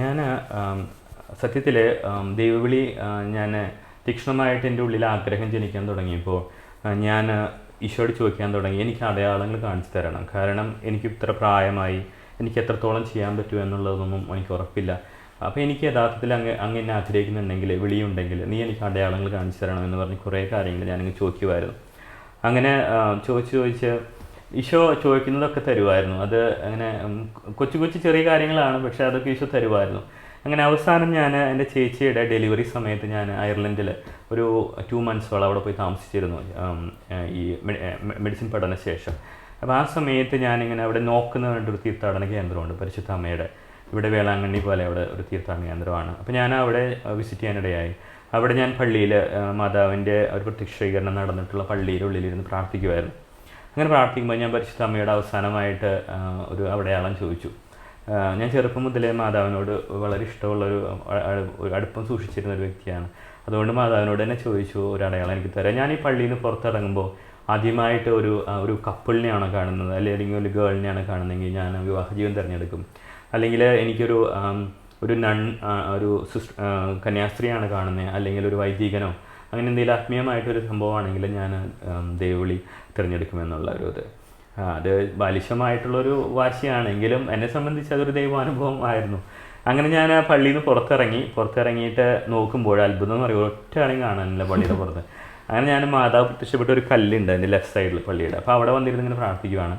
ഞാൻ സത്യത്തിൽ ദൈവവിളി ഞാൻ തീക്ഷ്ണമായിട്ട് എന്റെ ഉള്ളിൽ ആഗ്രഹം ജനിക്കാൻ തുടങ്ങിയപ്പോൾ ഞാൻ ഈശോയോട് ചോദിക്കാൻ തുടങ്ങി എനിക്ക് അടയാളങ്ങൾ കാണിച്ചു തരണം. കാരണം എനിക്ക് ഇത്ര പ്രായമായി എനിക്ക് എത്രത്തോളം ചെയ്യാൻ പറ്റുമോ എന്നുള്ളതൊന്നും എനിക്ക് ഉറപ്പില്ല. അപ്പോൾ എനിക്ക് യഥാർത്ഥത്തിൽ അങ്ങ് അങ്ങ് എന്നെ ആഗ്രഹിക്കുന്നുണ്ടെങ്കിൽ വിളിയുണ്ടെങ്കിൽ നീ എനിക്ക് അടയാളങ്ങൾ കാണിച്ചു തരണം എന്ന് പറഞ്ഞ് കുറേ കാര്യങ്ങൾ ഞാനങ്ങ് ചോദിക്കുമായിരുന്നു അങ്ങനെ ചോദിച്ച് ചോദിച്ച് ഈശോ ചോദിക്കുന്നതൊക്കെ തരുമായിരുന്നു അത് അങ്ങനെ കൊച്ചു കൊച്ചു ചെറിയ കാര്യങ്ങളാണ് പക്ഷേ അതൊക്കെ ഈശോ തരുമായിരുന്നു അങ്ങനെ അവസാനം ഞാൻ എന്റെ ചേച്ചിയുടെ ഡെലിവറി സമയത്ത് ഞാൻ അയർലൻഡിൽ ഒരു ടു മന്ത്സോളം അവിടെ പോയി താമസിച്ചിരുന്നു ഈ മെഡിസിൻ പഠന ശേഷം. അപ്പോൾ ആ സമയത്ത് ഞാനിങ്ങനെ അവിടെ നോക്കുന്ന ഒരു തീർത്ഥാടന കേന്ദ്രമുണ്ട് പരിശുദ്ധ അമ്മയുടെ. ഇവിടെ വേളാങ്കണ്ണി പോലെ അവിടെ ഒരു തീർത്ഥാടന കേന്ദ്രമാണ്. അപ്പോൾ ഞാൻ അവിടെ വിസിറ്റ് ചെയ്യാനിടയായി. അവിടെ ഞാൻ പള്ളിയിൽ മാതാവിന്റെ ഒരു പ്രത്യക്ഷീകരണം നടന്നിട്ടുള്ള പള്ളിയുടെ ഉള്ളിലിരുന്ന് പ്രാർത്ഥിക്കുമായിരുന്നു അങ്ങനെ പ്രാർത്ഥിക്കുമ്പോൾ ഞാൻ പരിശുദ്ധ അമ്മയുടെ അവസാനമായിട്ട് ഒരു അവിടെയാളം ചോദിച്ചു. ഞാൻ ചെറുപ്പം മുതലേ മാതാവിനോട് വളരെ അ- ഒരു അടുപ്പം സൂക്ഷിച്ചിരുന്ന ഒരു വ്യക്തിയാണ്. അതുകൊണ്ട് മാതാവിനോട് തന്നെ ചോദിച്ചു ഒരു അടയാളം എനിക്ക് തരാം. ഞാൻ ഈ പള്ളിയിൽ നിന്ന് പുറത്തിറങ്ങുമ്പോൾ ആദ്യമായിട്ട് ഒരു ഒരു കപ്പിളിനെയാണോ കാണുന്നത്. അല്ലെങ്കിൽ ഒരു ഗേളിനെയാണ് കാണുന്നതെങ്കിൽ ഞാൻ വിവാഹ ജീവൻ തിരഞ്ഞെടുക്കും. അല്ലെങ്കിൽ എനിക്കൊരു ഒരു നൺ ഒരു കന്യാസ്ത്രീയാണ് കാണുന്നത്. അല്ലെങ്കിൽ ഒരു വൈദികനോ അങ്ങനെ എന്തെങ്കിലും ആത്മീയമായിട്ടൊരു സംഭവമാണെങ്കിൽ ഞാൻ ദേവിളി തിരഞ്ഞെടുക്കുമെന്നുള്ള ഒരു ഇത്. അത് ബാലിശമായിട്ടുള്ളൊരു വാശിയാണെങ്കിലും എന്നെ സംബന്ധിച്ച് അതൊരു ദൈവാനുഭവം ആയിരുന്നു അങ്ങനെ ഞാൻ ആ പള്ളിയിൽ നിന്ന് പുറത്തിറങ്ങി പുറത്തിറങ്ങിയിട്ട് നോക്കുമ്പോൾ അത്ഭുതം എന്ന് പറയുമ്പോൾ ഒറ്റ ആളും കാണാനില്ല പള്ളിയുടെ പുറത്ത്. അങ്ങനെ ഞാൻ മാതാവ് പ്രത്യക്ഷപ്പെട്ട ഒരു കല്ലുണ്ട് എന്റെ ലെഫ്റ്റ് സൈഡിൽ പള്ളിയുടെ. അപ്പോൾ അവിടെ വന്നിരുന്ന് ഇങ്ങനെ പ്രാർത്ഥിക്കുവാണ്.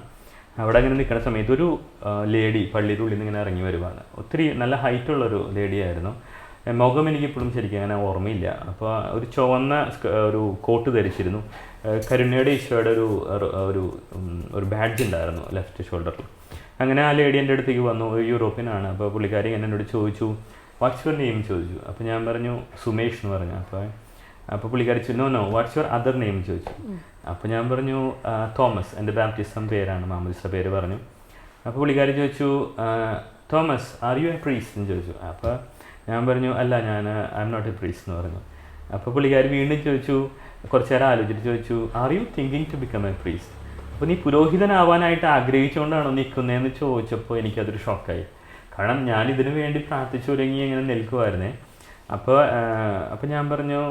അവിടെ അങ്ങനെ നിൽക്കുന്ന സമയത്ത് ഒരു ലേഡി പള്ളിയുടെ ഉള്ളിൽ നിന്ന് ഇങ്ങനെ ഇറങ്ങി വരുവാണ്. ഒത്തിരി നല്ല ഹൈറ്റുള്ളൊരു ലേഡിയായിരുന്നു. മുഖം എനിക്ക് ഇപ്പോഴും ശരിക്കും അങ്ങനെ ഓർമ്മയില്ല. അപ്പോൾ ഒരു ചുവന്ന ഒരു കോട്ട് ധരിച്ചിരുന്നു. കരുണയുടെ ഈശോയുടെ ഒരു ഒരു- ഒരു ബാഡ്ജ് ഉണ്ടായിരുന്നു ലെഫ്റ്റ് ഷോൾഡറിൽ അങ്ങനെ ആ ലേഡി എന്റെ അടുത്തേക്ക് വന്നു. ആണ് അപ്പോൾ പുള്ളിക്കാരി എന്നോട് ചോദിച്ചു. വാട്ട്സ് യുവർ നെയിം ചോദിച്ചു. അപ്പോൾ ഞാൻ പറഞ്ഞു സുമേഷ് എന്ന് പറഞ്ഞു. അപ്പോൾ അപ്പോൾ പുള്ളിക്കാരി no no what's your other name ചോദിച്ചു. അപ്പോൾ ഞാൻ പറഞ്ഞു തോമസ്. എന്റെ ബാപ്റ്റിസം പേരാണ്. മാമോദിസ പേര് പറഞ്ഞു. അപ്പോൾ പുള്ളിക്കാരി ചോദിച്ചു "ആ, Thomas are you a priest എന്ന് ചോദിച്ചു. അപ്പോൾ ഞാൻ പറഞ്ഞു അല്ല ഞാൻ I am not a priest എന്ന് പറഞ്ഞു. അപ്പോൾ പുള്ളിക്കാർ വീണ്ടും ചോദിച്ചു കുറച്ച് നേരം ആലോചിച്ചിട്ട് ചോദിച്ചു are you thinking to become a priest അപ്പോൾ നീ പുരോഹിതനാവാനായിട്ട് ആഗ്രഹിച്ചുകൊണ്ടാണോ നിൽക്കുന്നതെന്ന് ചോദിച്ചപ്പോൾ എനിക്കതൊരു ഷോക്കായി കാരണം ഞാൻ ഇതിനു വേണ്ടി പ്രാർത്ഥിച്ചു തുടങ്ങി ഇങ്ങനെ നിൽക്കുമായിരുന്നേ അപ്പോൾ അപ്പോൾ ഞാൻ പറഞ്ഞു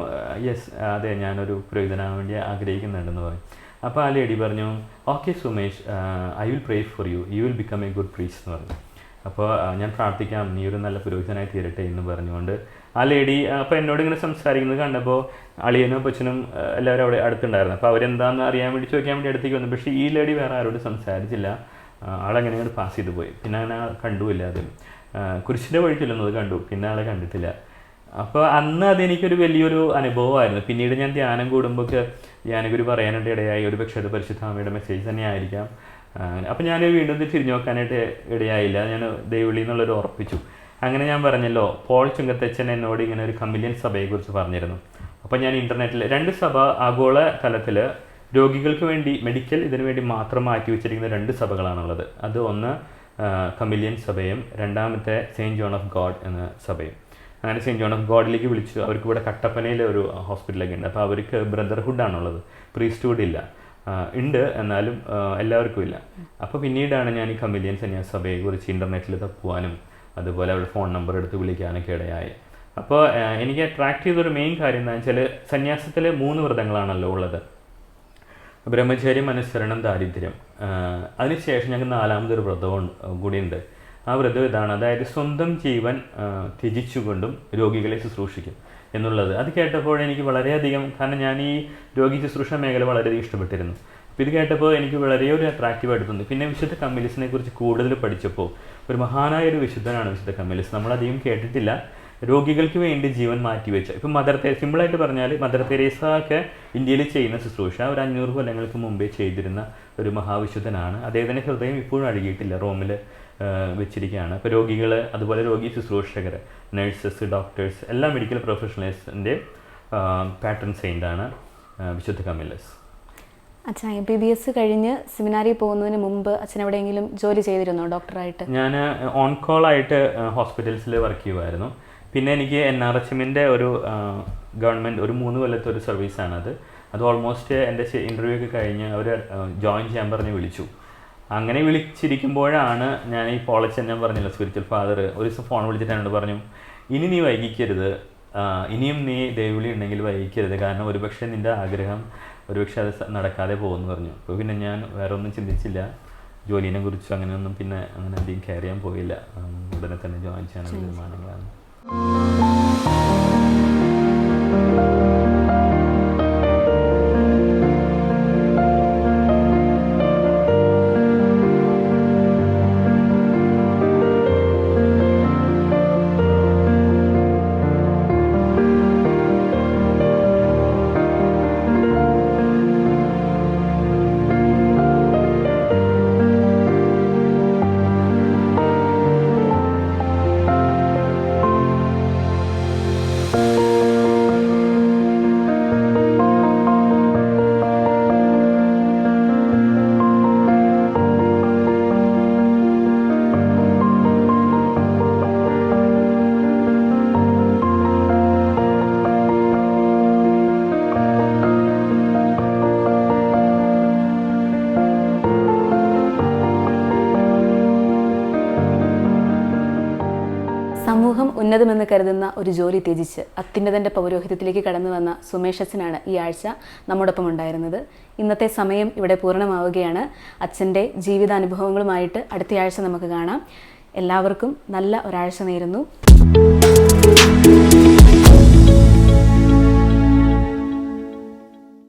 യെസ് അതെ ഞാനൊരു പുരോഹിതനാകാൻ വേണ്ടി ആഗ്രഹിക്കുന്നുണ്ടെന്ന് പറഞ്ഞു. അപ്പോൾ ആ ലേഡി പറഞ്ഞു okay Sumesh I will pray for you you will become a good priest എന്ന് പറഞ്ഞു. അപ്പോൾ ഞാൻ പ്രാർത്ഥിക്കാം. നീ ഒരു നല്ല പുരോഹിതനായി തീരട്ടെ എന്ന് പറഞ്ഞുകൊണ്ട്. ആ ലേഡി അപ്പോൾ എന്നോട് ഇങ്ങനെ സംസാരിക്കുന്നത് കണ്ടപ്പോൾ അളിയനും അപ്പച്ചനും എല്ലാവരും അവിടെ അടുത്തുണ്ടായിരുന്നു. അപ്പോൾ അവരെന്താണെന്ന് അറിയാൻ വേണ്ടി ചോദിക്കാൻ വേണ്ടി അടുത്തേക്ക് വന്നു. പക്ഷേ ഈ ലേഡി വേറെ ആരോട് സംസാരിച്ചില്ല. ആളെങ്ങനെ അങ്ങോട്ട് പാസ് ചെയ്തു പോയി. പിന്നെ അങ്ങനെ കണ്ടുമില്ല അത് കുരിശിന്റെ വഴി ചെല്ലുന്നത് കണ്ടു. പിന്നെ ആളെ കണ്ടിട്ടില്ല. അപ്പോൾ അന്ന് അതെനിക്കൊരു വലിയൊരു അനുഭവമായിരുന്നു. പിന്നീട് ഞാൻ ധ്യാനം കൂടുമ്പോൾ ധ്യാനഗുരു പറയാനായിട്ട് ഇടയായി. ഒരു പക്ഷേ അത് പരിശുദ്ധാമയുടെ മെസ്സേജ് തന്നെ ആയിരിക്കാം അപ്പോൾ ഞാൻ വീണ്ടും തിരിഞ്ഞു നോക്കാനായിട്ട് ഇടയായില്ല ഞാൻ ദൈവളി എന്നുള്ളൊരു ഉറപ്പിച്ചു. അങ്ങനെ ഞാൻ പറഞ്ഞല്ലോ പോൾ ചുങ്കത്തച്ഛൻ എന്നോട് ഇങ്ങനെ ഒരു കമ്മിലിയൻ സഭയെക്കുറിച്ച് പറഞ്ഞിരുന്നു. അപ്പോൾ ഞാൻ ഇന്റർനെറ്റിൽ രണ്ട് സഭ ആഗോള തലത്തിൽ രോഗികൾക്ക് വേണ്ടി മെഡിക്കൽ ഇതിനു വേണ്ടി മാത്രം മാറ്റി വെച്ചിരിക്കുന്ന രണ്ട് സഭകളാണുള്ളത്. അത് ഒന്ന് കമ്മിലിയൻ സഭയും രണ്ടാമത്തെ സെയിന്റ് ജോൺ ഓഫ് ഗോഡ് എന്ന സഭയും. അങ്ങനെ സെയിന്റ് ജോൺ ഓഫ് ഗോഡിലേക്ക് വിളിച്ചു. അവർക്ക് ഇവിടെ കട്ടപ്പനയിലെ ഒരു ഹോസ്പിറ്റലൊക്കെ ഉണ്ട്. അപ്പോൾ അവർക്ക് ബ്രദർഹുഡ് ആണുള്ളത് പ്രീസ്റ്റ്ഹുഡ് ഇല്ല. ഉണ്ട്. എന്നാലും എല്ലാവർക്കും ഇല്ല. അപ്പോൾ പിന്നീടാണ് ഞാൻ ഈ കമ്പിലിയൻ സന്യാസ സഭയെ കുറിച്ച് ഇന്റർനെറ്റിൽ തപ്പുവാനും അതുപോലെ അവരുടെ ഫോൺ നമ്പർ എടുത്ത് വിളിക്കാനൊക്കെ ഇടയായി. അപ്പോൾ എനിക്ക് അട്രാക്ട് ചെയ്തൊരു മെയിൻ കാര്യം എന്താ വെച്ചാൽ സന്യാസത്തിൽ മൂന്ന് വ്രതങ്ങളാണല്ലോ ഉള്ളത്. ബ്രഹ്മചര്യം അനുസരണം ദാരിദ്ര്യം. അതിനുശേഷം ഞങ്ങൾക്ക് നാലാമതൊരു വ്രതവും കൂടിയുണ്ട്. ആ വ്രതം ഇതാണ്. അതായത് സ്വന്തം ജീവൻ ത്യജിച്ചുകൊണ്ടും രോഗികളെ ശുശ്രൂഷിക്കും. എന്നുള്ളത്. അത് കേട്ടപ്പോൾ എനിക്ക് വളരെയധികം കാരണം ഞാൻ ഈ രോഗി ശുശ്രൂഷ മേഖല വളരെയധികം ഇഷ്ടപ്പെട്ടിരുന്നു. അപ്പോൾ ഇത് കേട്ടപ്പോൾ എനിക്ക് വളരെ ഒരു അട്രാക്റ്റീവായിട്ട് തോന്നി. പിന്നെ വിശുദ്ധ കമ്മ്യൂണിസിനെ കുറിച്ച് കൂടുതൽ പഠിച്ചപ്പോൾ ഒരു മഹാനായ ഒരു വിശുദ്ധനാണ് വിശുദ്ധ കമ്മിലിസ്. നമ്മളധികം കേട്ടിട്ടില്ല. രോഗികൾക്ക് വേണ്ടി ജീവൻ മാറ്റിവെച്ച. ഇപ്പം മദർ തെരേസ സിമ്പിളായിട്ട് പറഞ്ഞാൽ മദർ തെരേസ ഒക്കെ ഇന്ത്യയിൽ ചെയ്യുന്ന ശുശ്രൂഷ ഒരു അഞ്ഞൂറ് കൊല്ലങ്ങൾക്ക് മുമ്പേ ചെയ്തിരുന്ന ഒരു മഹാവിശുദ്ധനാണ്. അദ്ദേഹത്തിന്റെ ഹൃദയം ഇപ്പോഴും അഴുകിയിട്ടില്ല. റോമിൽ വെച്ചിരിക്കുകയാണ്. അപ്പോൾ രോഗികൾ അതുപോലെ രോഗി ശുശ്രൂഷകർ നഴ്സസ് ഡോക്ടേഴ്സ് എല്ലാ മെഡിക്കൽ പ്രൊഫഷണൽസിന്റെ പാറ്റേൺ സെയിന്റാണ് വിശുദ്ധ കമിലസ് അച്ഛാ എം ബി ബി എസ് കഴിഞ്ഞ് സെമിനാരി പോകുന്നതിന് മുമ്പ് അച്ഛൻ എവിടെയെങ്കിലും ജോലി ചെയ്തിരുന്നോ ഡോക്ടറായിട്ട്? ഞാൻ ഓൺ കോൾ ആയിട്ട് ഹോസ്പിറ്റൽസിൽ വർക്ക് ചെയ്യുമായിരുന്നു പിന്നെ എനിക്ക് എൻ ആർ എച്ച് എമ്മിന്റെ ഒരു ഗവൺമെന്റ് ഒരു മൂന്ന് കൊല്ലത്തെ ഒരു സർവീസാണത് അത് അത് ഓൾമോസ്റ്റ് എന്റെ ഇന്റർവ്യൂ ഒക്കെ കഴിഞ്ഞ് അവർ ജോയിൻ ചെയ്യാൻ പറഞ്ഞ് വിളിച്ചു. അങ്ങനെ വിളിച്ചിരിക്കുമ്പോഴാണ് ഞാൻ ഈ പോളച്ചൻ ഞാൻ പറഞ്ഞില്ല സ്പിരിച്വൽ ഫാദർ ഒരു ദിവസം ഫോൺ വിളിച്ചിട്ട് എന്നോട് പറഞ്ഞു ഇനി നീ വൈകിക്കരുത്. ഇനിയും നീ ദേവിളി ഉണ്ടെങ്കിൽ വൈകിക്കരുത്. കാരണം ഒരുപക്ഷെ നിന്റെ ആഗ്രഹം ഒരുപക്ഷെ അത് നടക്കാതെ പോകുമെന്ന് പറഞ്ഞു. അപ്പോൾ പിന്നെ ഞാൻ വേറെ ഒന്നും ചിന്തിച്ചില്ല. ജോലിനെ കുറിച്ച് അങ്ങനെയൊന്നും പിന്നെ അങ്ങനെ അധികം കെയർ ചെയ്യാൻ പോയില്ല. ഉടനെ തന്നെ ജോയിൻ ചെയ്യാനുള്ള തീരുമാനങ്ങളാണ്. സമൂഹം ഉന്നതമെന്ന് കരുതുന്ന ഒരു ജോലി ത്യജിച്ച് അത്യുന്നതന്റെ പൗരോഹിത്യത്തിലേക്ക് കടന്നു വന്ന സുമേഷ് അച്ഛനാണ് ഈ ആഴ്ച നമ്മോടൊപ്പം ഉണ്ടായിരുന്നത്. ഇന്നത്തെ സമയം ഇവിടെ പൂർണമാവുകയാണ്. അച്ഛന്റെ ജീവിതാനുഭവങ്ങളുമായിട്ട് അടുത്ത ആഴ്ച നമുക്ക് കാണാം. എല്ലാവർക്കും നല്ല ഒരാഴ്ച നേരുന്നു.